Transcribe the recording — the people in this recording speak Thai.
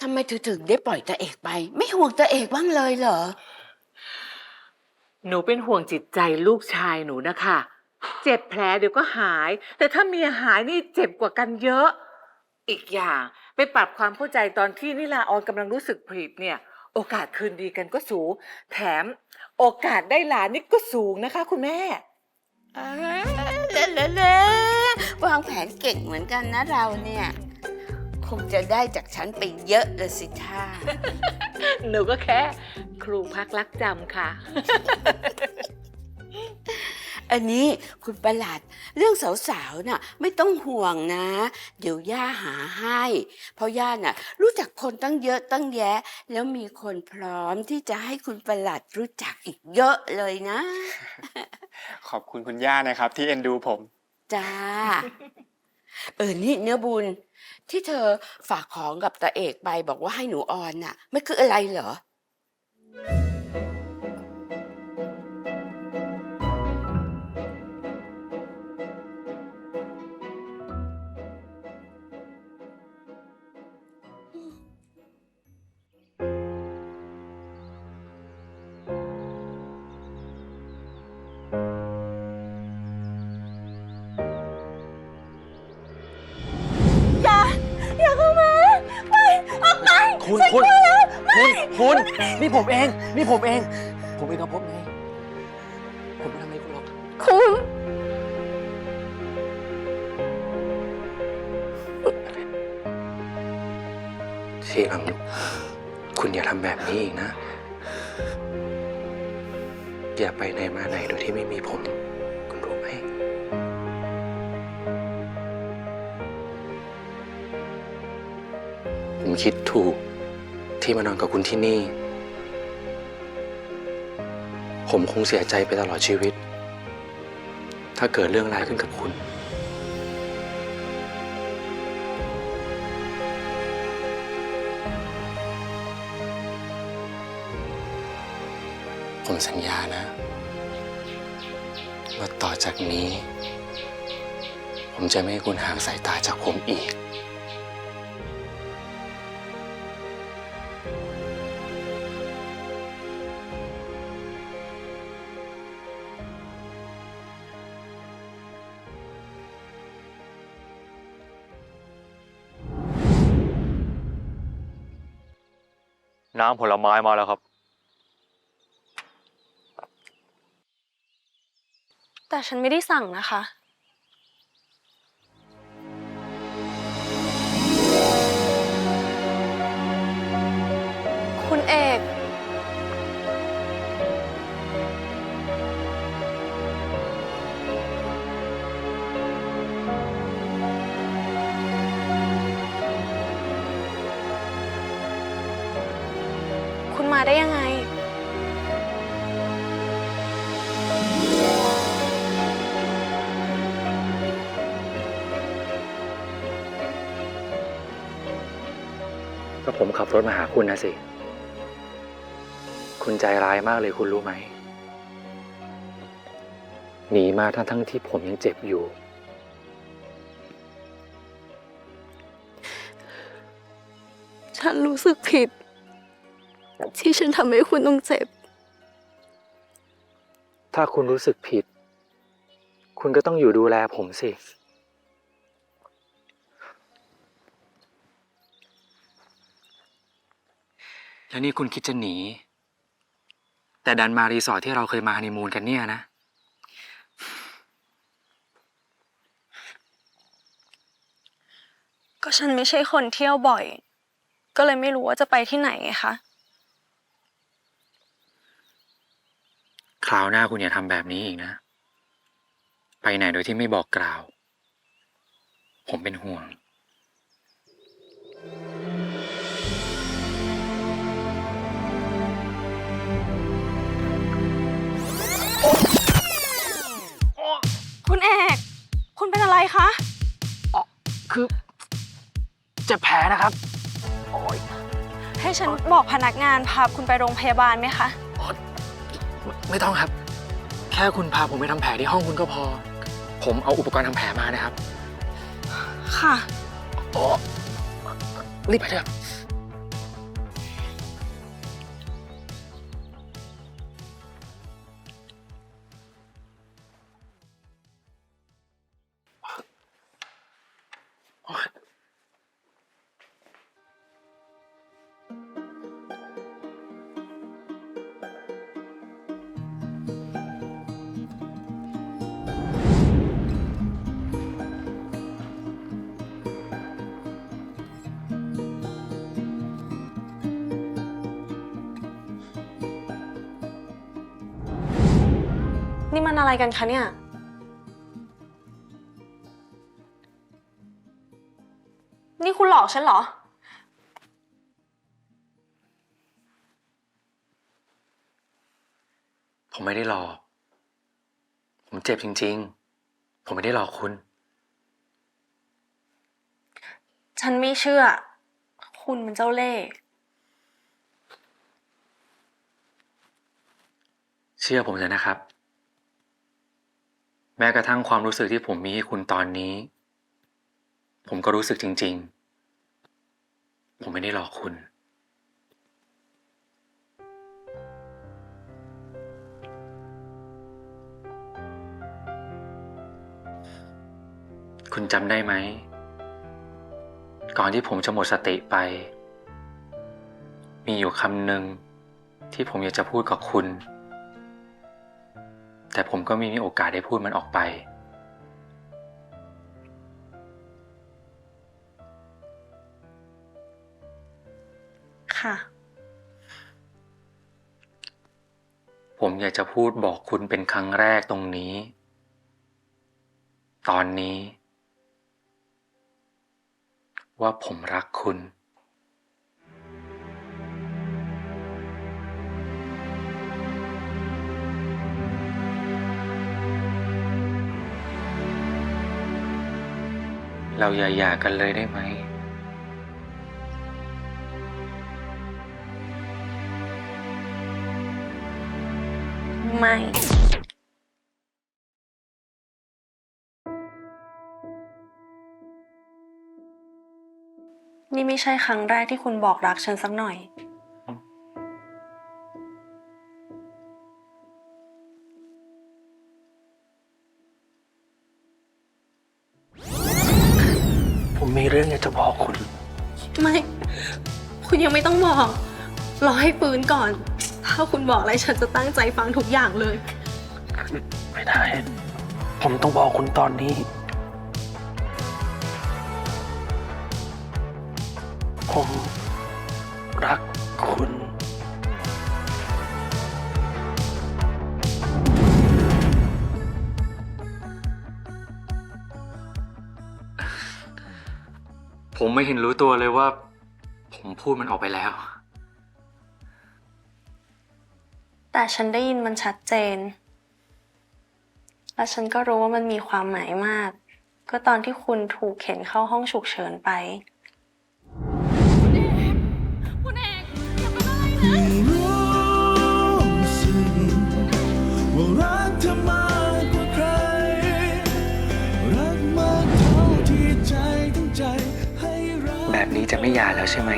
ทำไมถึงถึงได้ปล่อยตาเอกไป ไม่ห่วงตาเอกบ้างเลยเหรอ หนูเป็นห่วงจิตใจลูกชายหนูนะคะ เจ็บแผลเดี๋ยวก็หาย แต่ถ้าเมียหายนี่เจ็บกว่ากันเยอะ อีกอย่างไปปรับความเข้าใจตอนที่นิลาออนกำลังรู้สึกผิดเนี่ย โอกาสคืนดีกันก็สูง แถมโอกาสได้หลานนี่ก็สูงนะคะ คุณแม่อ่าเลเลเลวางแผนเก่งเหมือนกันนะเราเนี่ย คงจะได้จากฉันไปเยอะเลยสิท่า หนูก็แค่ ครูพักรักจำค่ะ อันนี้คุณประหลัด เรื่องสาวๆน่ะ ไม่ต้องห่วงนะ เดี๋ยวย่าหาให้ เพราะย่าน่ะ รู้จักคนตั้งเยอะตั้งแยะ แล้วมีคนพร้อมที่จะให้คุณประหลัดรู้จักอีกเยอะเลยนะ ขอบคุณคุณย่านะครับ ที่เอ็นดูผม จ้า เออนี่เนื้อบุญ ที่เธอฝากของกับตาเอกไปบอกว่าให้หนูออนน่ะ ไม่คืออะไรเหรอ คุณคุณคุณคุณนี่ผมเอง นี่ผมเอง ผมเองกับพบไง ผมไม่ทำให้คุณหรอก คุณ ทีหลังคุณอย่าทำแบบนี้อีกนะ อย่าไปไหนมาไหนโดยที่ไม่มีผม คุณรู้ไหมผมคิดถูก ที่มานอนกับคุณที่นี่ ผมคงเสียใจไปตลอดชีวิต ถ้าเกิดเรื่องร้ายขึ้นกับคุณ ผมสัญญานะ ว่าต่อจากนี้ ผมจะไม่ให้คุณห่างสายตาจากผมอีก น้ำผลไม้มาแล้วครับ แต่ฉันไม่ได้สั่งนะคะ มาได้ยังไง ก็ผมขับรถมาหาคุณนะสิ คุณใจร้ายมากเลยคุณรู้ไหม หนีมาทั้งทั้งๆที่ผมยังเจ็บอยู่ ฉันรู้สึกผิด ที่ฉันทำให้คุณต้องเจ็บ ถ้าคุณรู้สึกผิด คุณก็ต้องอยู่ดูแลผมสิ แล้วนี่คุณคิดจะหนี แต่ดันมารีสอร์ทที่เราเคยมาฮันนีมูนกันเนี่ยนะ ก็ฉันไม่ใช่คนเที่ยวบ่อย ก็เลยไม่รู้ว่าจะไปที่ไหนไงคะ คราวหน้าคุณอย่าทำแบบนี้อีกนะ ไปไหนโดยที่ไม่บอกกล่าว ผมเป็นห่วง คุณเอก คุณเป็นอะไรคะ คือ เจ็บแผลนะครับ ให้ฉันบอกพนักงานพาคุณไปโรงพยาบาลไหมคะ ไม่ไม่ต้องครับ แค่คุณพาผมไปทำแผลที่ห้องคุณก็พอ ผมเอาอุปกรณ์ทำแผลมานะครับค่ะโอ้รีบไปเถอะ นี่มันอะไรกันคะเนี่ย นี่คุณหลอกฉันเหรอ ผมไม่ได้หลอก ผมเจ็บจริง ๆ ผมไม่ได้หลอกคุณ ฉันไม่เชื่อ คุณมันเจ้าเล่ห์เชื่อผมเถอะนะครับ แม้กระทั่งความรู้สึกที่ผมมีให้คุณตอนนี้ ผมก็รู้สึกจริง ๆ ผมไม่ได้หลอกคุณ คุณจำได้ไหม ก่อนที่ผมจะหมดสติไป มีอยู่คำหนึ่งที่ผมอยากจะพูดกับคุณ แต่ผมก็ไม่มีโอกาสได้พูดมันออกไป ค่ะ ผมอยากจะพูดบอกคุณเป็นครั้งแรกตรงนี้ ตอนนี้ ว่าผมรักคุณ เราอย่าหย่ากันเลยได้ไหม ไม่ นี่ไม่ใช่ครั้งแรกที่คุณบอกรักฉันสักหน่อย คุณยังไม่ต้องบอกรอให้ฟื้นก่อน ถ้าคุณบอกอะไรฉันจะตั้งใจฟังทุกอย่างเลย ไม่ได้ ผมต้องบอกคุณตอนนี้ ผมรักคุณผมไม่เห็นรู้ตัวเลยว่า ผมพูดมันออกไปแล้ว แต่ฉันได้ยินมันชัดเจน และฉันก็รู้ว่ามันมีความหมายมาก ก็ตอนที่คุณถูกเข็นเข้าห้องฉุกเฉินไป จะไม่หย่าแล้วใช่ไหม